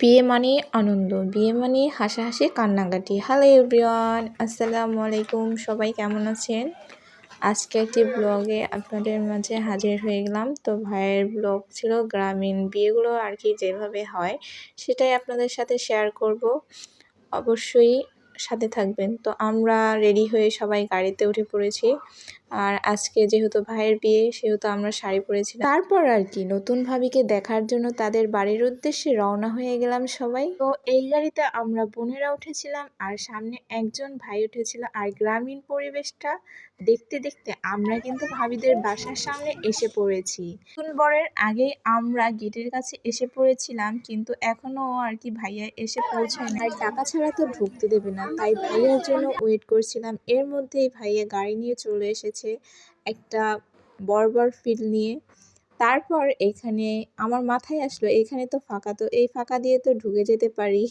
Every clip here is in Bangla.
বিয়ে মানে আনন্দ, বিয়ে মানেই হাসাহাসি, কান্নাকাটি। হ্যালো এভরিওয়ান আসসালামু আলাইকুম, সবাই কেমন আছেন? আজকে একটি ব্লগে আপনাদের মাঝে হাজির হয়ে গেলাম। তো ভাইয়ের ব্লগ ছিল গ্রামীণ বিয়েগুলো আর কি যেভাবে হয়, সেটাই আপনাদের সাথে শেয়ার করব। অবশ্যই সাথে থাকবেন। তো আমরা রেডি হয়ে সবাই গাড়িতে উঠে পড়েছি। আর আজকে যেহেতু ভাইয়ের বিয়ে, সেহেতু আমরা শাড়ি পরেছিলাম তারপর আর কি, নতুন ভাবিকে দেখার জন্য তাদের বাড়ির উদ্দেশ্যে রওনা হয়ে গেলাম সবাই। তো এই গাড়িতে আমরা বোনেরা উঠেছিলাম আর সামনে একজন ভাই উঠেছিল আর গ্রামীণ পরিবেশটা দেখতে দেখতে আমরা কিন্তু ভাবিদের বাসার সামনে এসে পড়েছি। নতুন বরের আগেই আমরা গেটের কাছে এসে পড়েছিলাম, কিন্তু এখনও আর কি ভাইয়া এসে পৌঁছায় না আর টাকা ছাড়া তো ঢুকতে দেবে না। তাই ভাইয়ার জন্য ওয়েট করছিলাম। এর মধ্যেই ভাইয়া গাড়ি নিয়ে চলে এসেছে একটা বর্বর ফিল নিয়ে। তারপর এখানে আমার মাথায় আসলো, এখানে তো ফাঁকা, তো এই ফাঁকা দিয়ে তো ঢুকে যেতে পারি।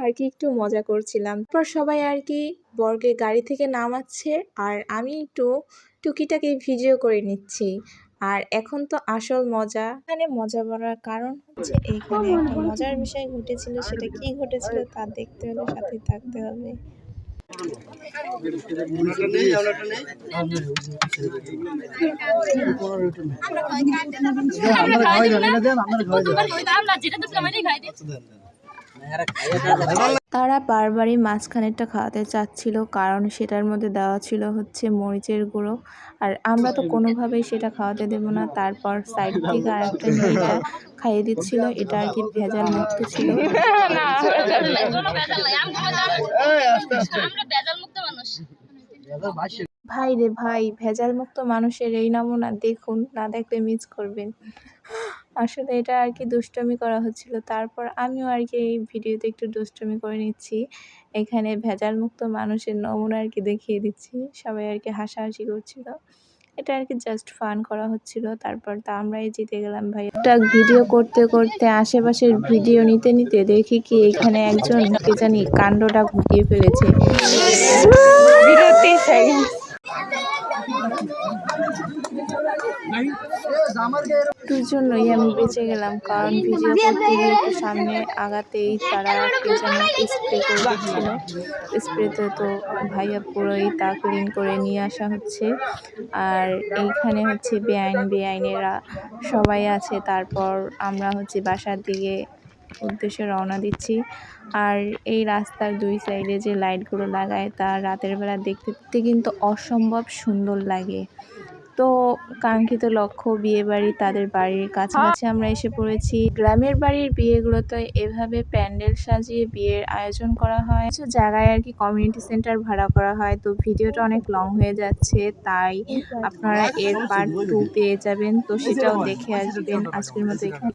আর কি একটু মজা করছিলাম। তারপর সবাই আর কি বর্গে গাড়ি থেকে নামাচ্ছে, আর আমি একটু টুকিটাকি ভিডিও করে নিচ্ছি। আর এখন তো আসল মজা। এখানে মজা বলার কারণ হচ্ছে এখানে একটা মজার বিষয় ঘটেছিল সেটা কি ঘটেছিল তা দেখতে হলে সাথে থাকতে হবে। তারা বারবারই মাঝখানেরটা খাওয়াতে চাচ্ছিল কারণ সেটার মধ্যে দেওয়া ছিল হচ্ছে মরিচের গুঁড়ো। আর আমরা তো কোনোভাবেই সেটা খাওয়াতে দেব না। তারপর সাইড থেকে আর একটা মেয়েটা খাইয়ে দিচ্ছিল। এটা আর কি ভেজাল মুক্ত ছিল। ভাই রে ভাই ভেজাল মুক্ত মানুষের এই নমুনা দেখুন না দেখলে মিস করবেন। আসলে এটা আর কি দুষ্টমি করা হচ্ছিল। তারপর আমিও আর কি এই ভিডিওতে একটু দুষ্টমি করে নিচ্ছি। এখানে ভেজাল মুক্ত মানুষের নমুনা আর কি দেখিয়ে দিচ্ছি। সবাই আর কি হাসাহাসি করছিল। এটা আর কি জাস্ট ফান করা হচ্ছিল। তারপর তা আমরাই জিতে গেলাম ভাই। একটা ভিডিও করতে করতে আশেপাশের ভিডিও নিতে নিতে দেখি কি এখানে একজন কে জানি কাণ্ডটা ঘুটিয়ে ফেলেছে। একটুর জন্যই আমি বেঁচে গেলাম, কারণ ভিডিও করতে সামনে আগাতেই তারা কে স্প্রে করে দিচ্ছিল। স্প্রেতে তো ভাইয়া পুরোই তা ক্লিন করে নিয়ে আসা হচ্ছে। আর এইখানে হচ্ছে বেআইন বেআইনেরা সবাই আছে। তারপর আমরা হচ্ছে বাসার দিকে উদ্দেশ্যে রওনা দিচ্ছি। আর এই রাস্তার দুই সাইডে যে লাইটগুলো লাগায়, তা রাতের বেলা দেখতে কিন্তু অসম্ভব সুন্দর লাগে। তো কাঙ্ক্ষিত লক্ষ্য বিয়ে বাড়ি তাদের বাড়ির কাছাকাছি আমরা এসে পড়েছি। গ্রামের বাড়ির বিয়েগুলোতে এভাবে প্যান্ডেল সাজিয়ে বিয়ের আয়োজন করা হয়। কিছু জায়গায় আর কি কমিউনিটি সেন্টার ভাড়া করা হয়। তো ভিডিওটা অনেক লং হয়ে যাচ্ছে, তাই আপনারা এর পার্ট টু পেয়ে যাবেন। তো সেটাও দেখে আসবেন। আজকের মতো এখানে